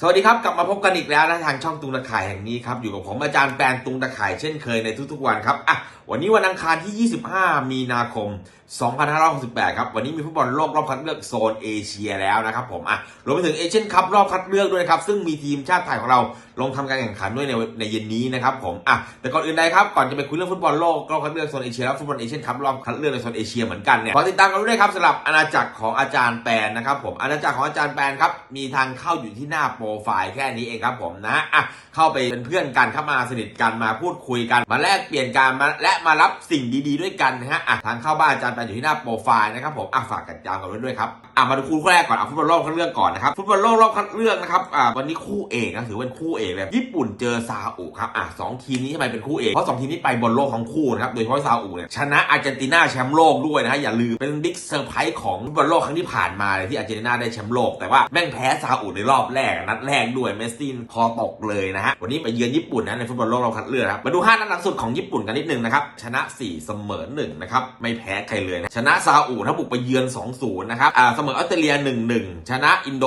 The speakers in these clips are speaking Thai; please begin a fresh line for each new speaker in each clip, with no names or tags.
สวัสดีครับ กลับมาพบกันอีกแล้วนะทางช่องตุงตะข่ายแห่งนี้ครับ อยู่กับผมอาจารย์แปนตุงตะข่ายเช่นเคยในทุกๆวันครับอะวันนี้วันอังคารที่ 25 มีนาคม2568 ครับวันนี้มีฟุตบอลโลกรอบคัดเลือกโซนเอเชียแล้วนะครับผมอะรวมไปถึงเอเชียนคัพรอบคัดเลือกด้วยนะครับซึ่งมีทีมชาติไทยของเราลงทำการแข่งขันด้วยในในเย็นนี้นะครับผมอะแต่ก่อนอื่นใดครับก่อนจะไปคุยเรื่องฟุตบอลโลกรอบคัดเลือกโซนเอเชียแล้วฟุตบอลเอเชียนคัพรอบคัดเลือกในโซนเอเชียเหมือนกันเนี่ยขอติดตามกันด้วยครับสำหรับอาณาจักรของอาจารย์แปนนะครับผมอาณาจักรของอาจารย์แปนครับมีทางเข้าอยู่ที่หน้าโปรไฟล์แค่นี้เองครับผมนะอะเข้าไปเป็นเพื่อนกันเข้ามาสนิทกันมาพูดคุยกันมาแลกเปลี่ยนกันมาและมารับสิ่งดี ๆ ด้วยกันนะฮะอะทางเข้าบ้านอาจารย์แปนอยู่ที่หน้าโปรไฟล์นะครับผมอะฝากกันยาวกันไว้ด้วยครับอะมาดูคู่แรกก่อนเอาฟุตบอลโลกคัดเลือกก่อนนะครับฟุตบอลโลกรอบคัดเลือกนะครับอ่าวันนี้คู่เอกนะถือเป็นคู่เอกเลยญี่ปุ่นเจอซาอุครับอะสองทีมนี้ทำไมเป็นคู่เอกเพราะสองทีมนี้ไปบอลโลกทั้งคู่นะครับโดยเฉพาะซาอุเนี่ยชนะอาร์เจนตินาแชมป์โลกด้วยนะฮะอย่าลืมเป็นบิ๊กเซอร์ไพรส์ของฟุตบอลโลกครั้งที่ผ่านมาเลยที่อาร์เจนตินาได้แชมป์โลกแต่ว่าแม่งแพ้ซาอุในรอบแรกนัดแรกด้วยเมสซี่คอตกเลยนะฮะวันนี้ไปเยือนญี่ปุ่นนะในฟุตบอลโลกเราคัดเลือกครับมาดูห้านัดหลังสุดของญี่ปุ่นกันนิดนึงนะครับชนะ 4 เสมอ1นะครับไม่แพ้ใครเลยนะชนะซาอุนะบุกไปเยือน 2-0 นะครับอ่าเสมอออสเตรเลีย 1-1 ชนะอินโด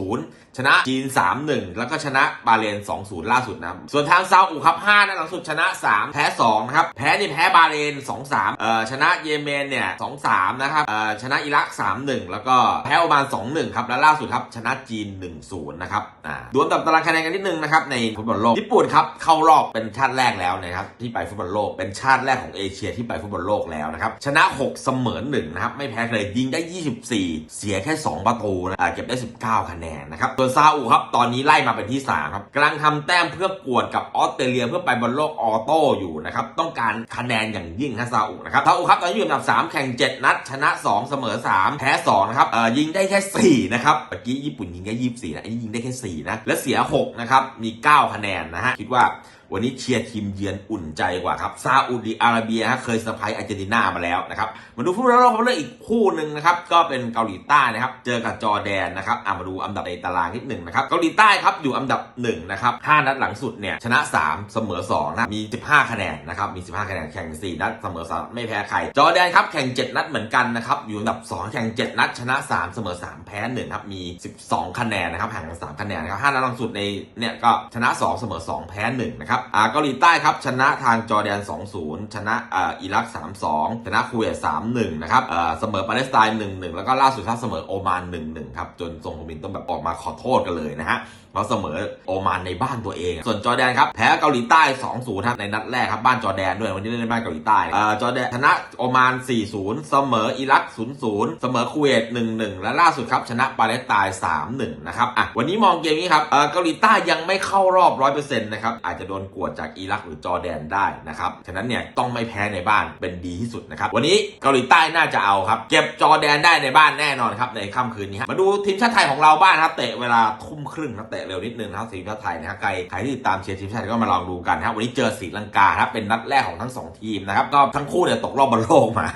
4-0 ชนะจีน 3-1 แล้วก็ชนะบาเลน 2-0 ล่าสุดนะ ส่วนทางซาอุครับ5นัดหลังสุดชนะ 3 แพ้ 2 นะครับ แพ้นี่แพ้บาเลน 2-3 เอ่อชนะเยเมนเนี่ย 2-3 นะครับเอ่อชนะอิรัก 3-1 แล้วก็แพ้โอมาน 2-1 ครับและล่าสุดครับชนะจีน 1-0 นะครับอ่าดวลตับตารางคะแนนกันนิดนึงนะครับในฟุตบอลโลกญี่ปุ่นครับเข้ารอบเป็นชาติแรกแล้วนะครับที่ไปฟุตบอลโลกเป็นชาติแรกของเอเชียที่ไปฟุตบอลโลกแล้วนะครับชนะ 6เสมอ1นะครับไม่แพ้เลยยิงได้ 24 เสียแค่ 2 ประตูนะเก็บได้ 19 คะแนนนะครับส่วนซาอุครับตอนนี้ไล่มาเป็นที่3ครับกำลังทำแต้มเพื่อกวดกับออสเตรเลียเพื่อไปบอลโลกออโต้อยู่นะครับต้องการคะแนนอย่างยิ่งนะซาอุนะครับซาอุครับตอนนี้อยู่อันดับ 3 แข่ง 7 นัด ชนะ 2 เสมอ 3 แพ้2นะครับเอ่อยิงได้แค่ 4 นะครับเมื่อกี้ญี่ปุ่นยิงแค่24 นะอันนี้ยิงได้แค่ 4 นะ และเสีย 6 นะครับ มี 9 คะแนนนะฮะคิดว่าวันนี้เชียร์ทีมเยือนอุ่นใจกว่าครับซาอุดิอาระเบียฮะเคยเซอร์ไพรส์อาร์เจนตินามาแล้วนะครับมาดูฟุตบอลโลกเขาเลือกอีกคู่หนึ่งนะครับก็เป็นเกาหลีใต้นะครับเจอกับจอร์แดนนะครับอะมาดูอันดับในตารางนิดหนึ่งนะครับเกาหลีใต้ครับอยู่อันดับ1นะครับ5นัดหลังสุดเนี่ยชนะ 3 เสมอ2นะมี 15 คะแนนนะครับมี 15 คะแนนแข่ง 4 นัดเสมอ3ไม่แพ้ใครจอร์แดนครับแข่ง 7 นัดเหมือนกันนะครับอยู่อันดับ 2 แข่ง 7 นัดชนะ 3 เสมอ 3 แพ้1ครับมี 12 คะแนนนะครับห่างกัน3คะแนนนะครับ5นัดหลังสุดในเนี่ยก็ชนะ 2 เสมอ 2 แพ้1นะครับอ่าเกาหลีใต้ครับชนะทางจอร์แดน 2-0 ชนะอ่าอิรัก 3-2 ชนะคูเวต3-1นะครับเสมอปาเลสไตน์1-1 แล้วก็ล่าสุดถ้าเสมอโอมาน 1-1 ครับ จนทรงโฮมินต้องแบบออกมาขอโทษกันเลยนะฮะเพราะเสมอโอมานในบ้านตัวเอง ส่วนจอแดนครับ แพ้เกาหลีใต้ 2-0ครับในนัดแรกครับ บ้านจอแดนด้วย วันนี้เล่นในบ้านเกาหลีใต้อจอแดนชนะโอมาน 4-0 เสมออิรัก 0-0 เสมอคูเวต 1-1 และล่าสุดครับชนะปาเลสไตน์ 3-1 นะครับอะวันนี้มองเกมนี้ครับเกาหลีใต้ยังไม่เข้ารอบ 100%นะครับอาจจะโดนกวดจากอิรักหรือจอแดนได้นะครับฉะนั้นเนี่ยต้องไม่แพ้ในบ้านเป็นดีที่สุดนะครับวันนี้เกาหลีใต้น่าจะเอาครับ เก็บจอแดนได้ในบ้านแน่นอนครับในค่ำคืนนี้มาดูทีมชาติไทยของเราบ้างครับเตะเวลาทุ่มครึ่งครับเตะเร็วนิดนึงนะครับทีมชาติไทยนะครับใครใครที่ติดตามเชียร์ทีมชาติก็มาลองดูกันนะครับวันนี้เจอศรีลังกาครับเป็นนัดแรกของทั้งสองทีมนะครับก็ทั้งคู่เนี่ยตกรอบบอลโลกมา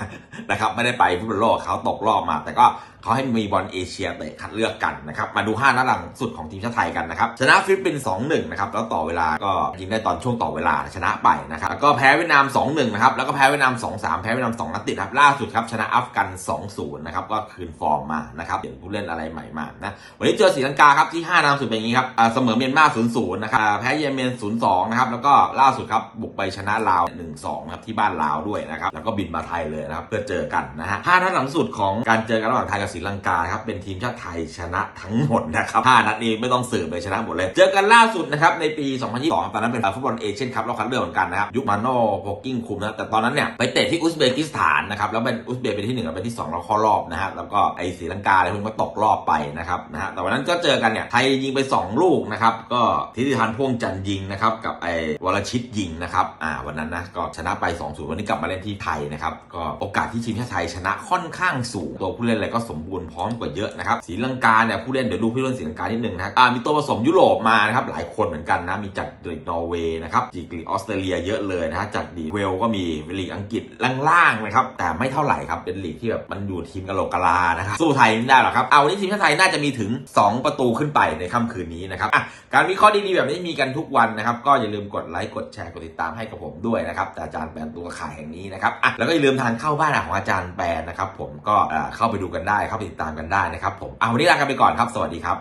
นะครับไม่ได้ไปฟุตบอลโลกเขาตกรอบมา แต่ก็เขาให้มีบอลเอเชียเตะคัดเลือกกันนะครับ มาดู 5นัดหลังสุดของทีมชาติไทยกันนะครับ ชนะฟิลิปปินส์2-1 นะครับ แล้วต่อเวลาก็ยิงได้ตอนช่วงต่อเวลาชนะไปนะครับ แล้วก็แพ้เวียดนาม 2-1 นะครับ แล้วก็แพ้เวียดนาม 2-3 แพ้เวียดนาม 2 นัดติดครับ ล่าสุดครับชนะอัฟกัน 2-0 นะครับ ก็คืนฟอร์มมา นะครับเปลี่ยนผู้เล่นอะไรใหม่มา นะ วันนี้เจอศรีลังกาครับที่5นัดสุดเป็นอย่างนี้ครับอ่าเสมอเมียนมา 0-0 นะครับ แพ้เยเมน 0-2 นะครับ แล้วก็ล่าสุดครับบุกไปชนะลาว 1-2 ครับที่บ้านลาวด้วยนะครับ แล้วก็บินมาไทยเลยนะครับเพื่อเจอกันนะฮะห้านัดหลังสุดของการเจอกันระหว่างไทยกับศรีลังกาครับเป็นทีมชาติไทยชนะทั้งหมดนะครับห้านัดนี้ไม่ต้องสืบเลยชนะหมดเลย เจอกันล่าสุดนะครับในปี 2022 ตอนนั้นเป็นฟุตบอลเอเชียนคัพรอบคัดเลือกเหมือนกันนะครับยุคมาโน่โพกิ้งคุมนะแต่ตอนนั้นเนี่ยไปเตะที่อุซเบกิสถานนะครับแล้วเป็นอุซเบกเป็นที่หนึ่งกับเป็นที่สองแล้วเข้ารอบนะฮะแล้วก็ไอศรีลังกาอะไรพวกนี้ก็ตกรอบไปนะครับนะฮะแต่วันนั้นก็เจอกันเนี่ยไทยยิงไป 2 ลูกนะครับก็ทิติพันพ่วงจันยิงนะครับกับไอวรชิตยิงนะครับอ่าวันนั้นนะก็ชนะไป2-0วันนี้กลับมาเล่นที่ไทยนะครับก็โอกาสที่ทีมชาติไทยชนะค่อนข้างสูงตัวผู้เล่นอะไรก็สมบูรณ์พร้อมกว่าเยอะนะครับศรีลังกาเนี่ยผู้เล่นเดี๋ยวดูผู้เล่นศรีลังกานิดนึงนะครับอ่ามีตัวผสมยุโรปมานะครับหลายคนเหมือนกันนะมีจากลีกนอร์เวย์นะครับจากลีกออสเตรเลียเยอะเลยนะฮะจากลีกเวลก็มีลีกอังกฤษล่างๆนะครับแต่ไม่เท่าไหร่ครับเป็นลีกที่แบบมันอยู่ทีมกะโหลกกะลานะครับสู้ไทยไม่ได้หรอกครับเอาวันนี้ทีมชาติไทยน่าจะมีถึง 2 ประตูขึ้นไปในค่ำคืนนี้นะครับอะการวิเคราะห์ดีๆแบบนี้มีกันทุกวันนะครับก็อย่าลืมกดไลค์กดแชร์กดติดตามให้กับผมด้วยนะครับแต่อาจารย์แปนตัวขายแห่งนี้นะครับอะแล้วก็อย่าลืมทานเข้าบ้านของอาจารย์แปนนะครับผมก็เข้าไปดูกันได้เข้าไปติดตามกันได้นะครับผมเอาวันนี้ลากันไปก่อนครับ สวัสดีครับ